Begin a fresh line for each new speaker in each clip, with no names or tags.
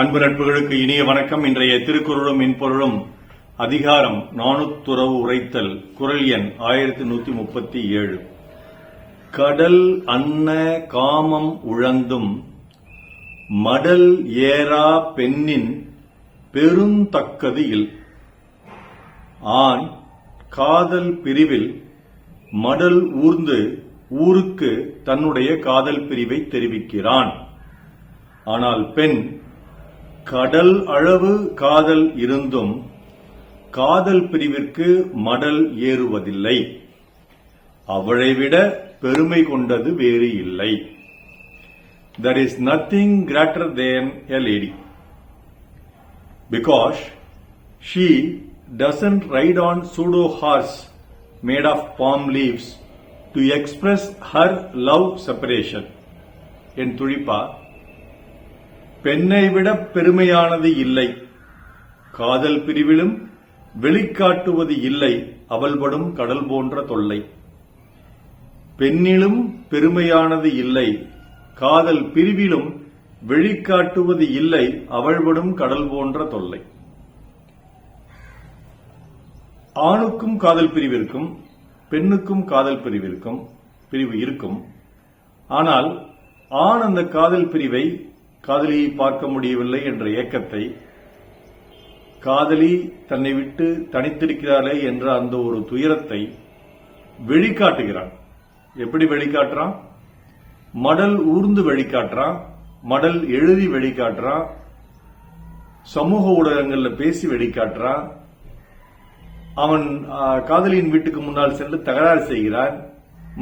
அன்பு நட்புகளுக்கு இனிய வணக்கம். இன்றைய திருக்குறளும் மென்பொருளும் அதிகாரம் நாணுத்துறவு உரைத்தல் குரல் எண் ஆயிரத்தி நூத்தி முப்பத்தி ஏழு. கடல் அன்ன காமம் உழந்தும் மடல் ஏறா பெண்ணின் பெருந்தக்கது இல். ஆண் காதல் பிரிவில் மடல் ஊர்ந்து ஊருக்கு தன்னுடைய காதல் பிரிவை தெரிவிக்கிறான். ஆனால் பெண் கடல் அளவு காதல் இருந்தும் காதல் பிரிவிற்கு மடல் ஏறுவதில்லை அவளை விட பெருமை கொண்டது வேறு இல்லை there is nothing greater than a lady because she doesn't ride on pseudo horse made of palm leaves to express her love separation என் துழிப்பா பெண்ணை விட பெருமையானது இல்லை. காதல் பிரிவிலும் வெளிக்காட்டுவது இல்லை. அவள்படும் கடல் போன்ற தொல்லை. பெண்ணிலும் பெருமையானது இல்லை. காதல் பிரிவிலும் வெளிக்காட்டுவது இல்லை. அவள்படும் கடல் போன்ற தொல்லை. ஆணுக்கும் காதல் பிரிவிற்கும் பெண்ணுக்கும் காதல் பிரிவிற்கும் பிரிவு இருக்கும். ஆனால் ஆண் அந்த காதல் பிரிவை காதலியை பார்க்க முடியவில்லை என்ற ஏக்கத்தை காதலி தன்னை விட்டு தனித்திருக்கிறாளே என்ற அந்த ஒரு துயரத்தை வெளிக்காட்டுகிறான் எப்படி வெளிக்காட்டுறான்? மடல் ஊர்ந்து வெளிக்காட்டுறான் மடல் எழுதி வெளிக்காட்டுறான் சமூக ஊடகங்கள்ல பேசி வெளிக்காட்டுறான். அவன் காதலியின் வீட்டுக்கு முன்னால் சென்று தகராறு செய்கிறான்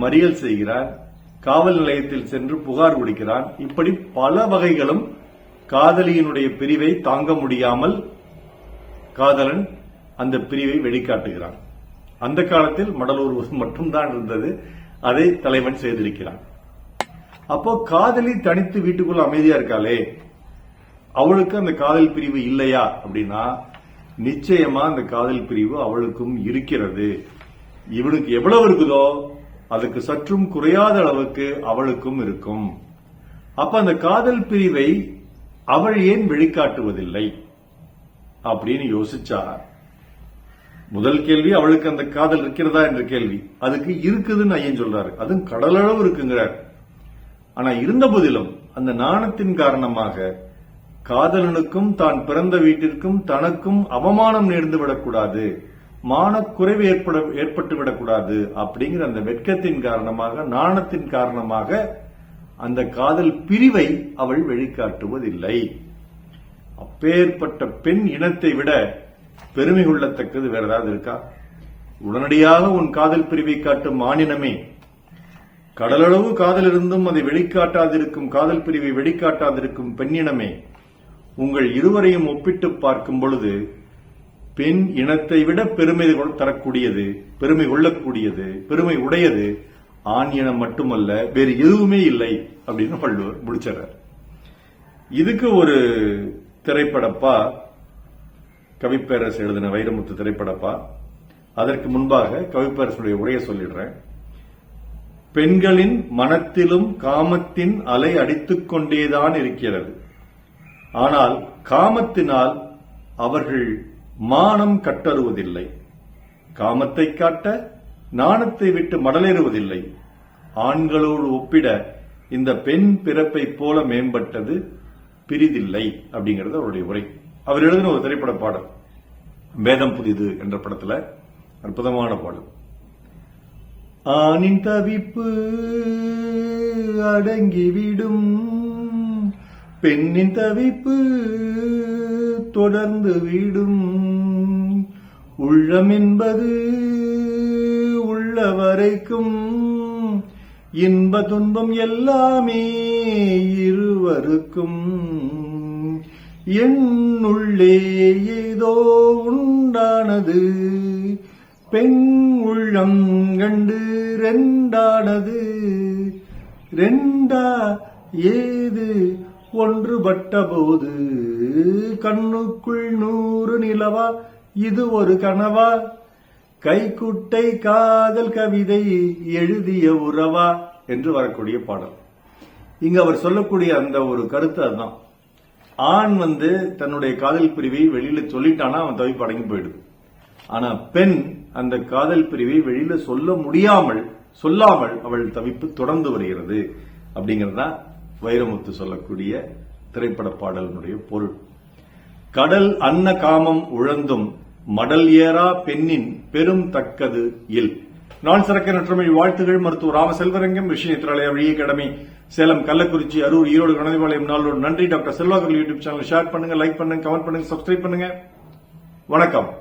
மறியல் செய்கிறான். காவல் நிலையத்தில் சென்று புகார் கொடுக்கிறான். இப்படி பல வகைகளும் காதலியினுடைய பிரிவை தாங்க முடியாமல் காதலன் அந்த பிரிவை வெளிக்காட்டுகிறான். அந்த காலத்தில் மடலூர் மட்டும்தான் இருந்தது. அதை தலைவன் செய்திருக்கிறான். அப்போ காதலி தனித்து வீட்டுக்குள்ள அமைதியா இருக்காளே? அவளுக்கு அந்த காதல் பிரிவு இல்லையா? அப்படின்னா நிச்சயமா அந்த காதல் பிரிவு அவளுக்கும் இருக்கிறது. இவனுக்கு எவ்வளவு இருக்குதோ அதுக்கு சற்றும் குறையாத அளவுக்கு அவளுக்கும் இருக்கும். அப்ப அந்த காதல் பிரிவை அவள் ஏன் வெளிக்காட்டுவதில்லை? அப்படின்னு யோசிச்சா முதல் கேள்வி அவளுக்கு அந்த காதல் இருக்கிறதா என்ற கேள்வி. அதுக்கு இருக்குதுன்னு ஐயன் சொல்றாரு. அதுவும் கடலளவு இருக்குங்கிறார். ஆனா இருந்த போதிலும் அந்த நாணத்தின் காரணமாக காதலனுக்கும் தான் பிறந்த வீட்டிற்கும் தனக்கும் அவமானம் நேர்ந்து விடக்கூடாது. மானக்குறைவு ஏற்பட ஏற்பட்டு விடக்கூடாது அப்படிங்கிற அந்த வெட்கத்தின் காரணமாக நாணத்தின் காரணமாக அந்த காதல் பிரிவை அவள் வெளிக்காட்டுவதில்லை. அப்பேற்பட்ட பெண் இனத்தை விட பெருமை கொள்ளத்தக்கது வேற ஏதாவது இருக்கா? உடனடியாக உன் காதல் பிரிவை காட்டும் மானினமே. கடலளவு காதல் இருந்தும் அதை வெளிக்காட்டாதிருக்கும் காதல் பிரிவை வெளிக்காட்டாதிருக்கும் பெண்ணினமே. உங்கள் இருவரையும் ஒப்பிட்டு பார்க்கும் பொழுது பெண் இனத்தை விட பெருமை கொள்- தரக்கூடியது பெருமை கொள்ளக்கூடியது பெருமை உடையது ஆண் இனம் மட்டுமல்ல வேறு எதுவுமே இல்லை அப்படின்னு வள்ளுவர் முடிச்சார் இதுக்கு ஒரு திரைப்படப்பா கவிப்பேரசு எழுதின வைரமுத்து திரைப்படப்பா அதற்கு முன்பாக கவிப்பேரசனுடைய உரையை சொல்லிடுறேன். பெண்களின் மனத்திலும் காமத்தின் அலை அடித்துக் கொண்டேதான் இருக்கிறது. ஆனால் காமத்தினால் அவர்கள் மானம் கட்டறுவதில்லை காமத்தை காட்ட நாணத்தை விட்டு மடலேறுவதில்லை. ஆண்களோடு ஒப்பிட இந்த பெண் பிறப்பை போல மேம்பட்டது பிரிதில்லை அப்படிங்கிறது அவருடைய உரை. அவர் எழுதின ஒரு திரைப்பட பாடல். வேதம் புதிது என்ற படத்துல அற்புதமான பாடல். ஆணின் தவிப்பு அடங்கிவிடும். பெண்ணின் தவிப்பு தொடர்ந்து விடும். உள்ளம் என்பது உள்ள வரைக்கும் இன்ப துன்பம் எல்லாமே இருவருக்கும். என்னுள்ளே ஏதோ உண்டானது பெண் உள்ளம் கண்டு ரெண்டானது. ரெண்டா ஏது ஒன்றுபட்ட போது கண்ணுக்குள் நூறு நிலவா இது ஒரு கனவா? கைக்குட்டை காதல் கவிதை எழுதிய உறவா? என்று வரக்கூடிய பாடல். இங்க அவர் சொல்லக்கூடிய அந்த ஒரு கருத்து அதுதான். ஆண் வந்து தன்னுடைய காதல் பிரிவை வெளியில சொல்லிட்டானா அவன் தவிப்பு அடங்கி போயிடுது. ஆனா பெண் அந்த காதல் பிரிவை வெளியில சொல்ல முடியாமல் சொல்லாமல் அவள் தவிப்பு தொடர்ந்து வருகிறது. அப்படிங்கிறது தான் வைரமுத்து சொல்லக்கூடிய திரைப்பட பாடலினுடைய பொருள். கடல் அன்ன காமம் உழந்தும் மடல் ஏறா பெண்ணின் பெரும் தக்கது இல். நான் சிறக்க நற்றுமை வாழ்த்துகள் மருத்துவர் ராமசெல்வரங்கம் விஷயத்திராலய வழி கடமை. சேலம் கள்ளக்குறிச்சி அரூர் ஈரோடு கணதிபாளையம் நாளோடு நன்றி doctor Selvakkar YouTube channel share பண்ணுங்க லைக் பண்ணுங்க கமெண்ட் பண்ணுங்க சப்ஸ்கிரைப் பண்ணுங்க. வணக்கம்.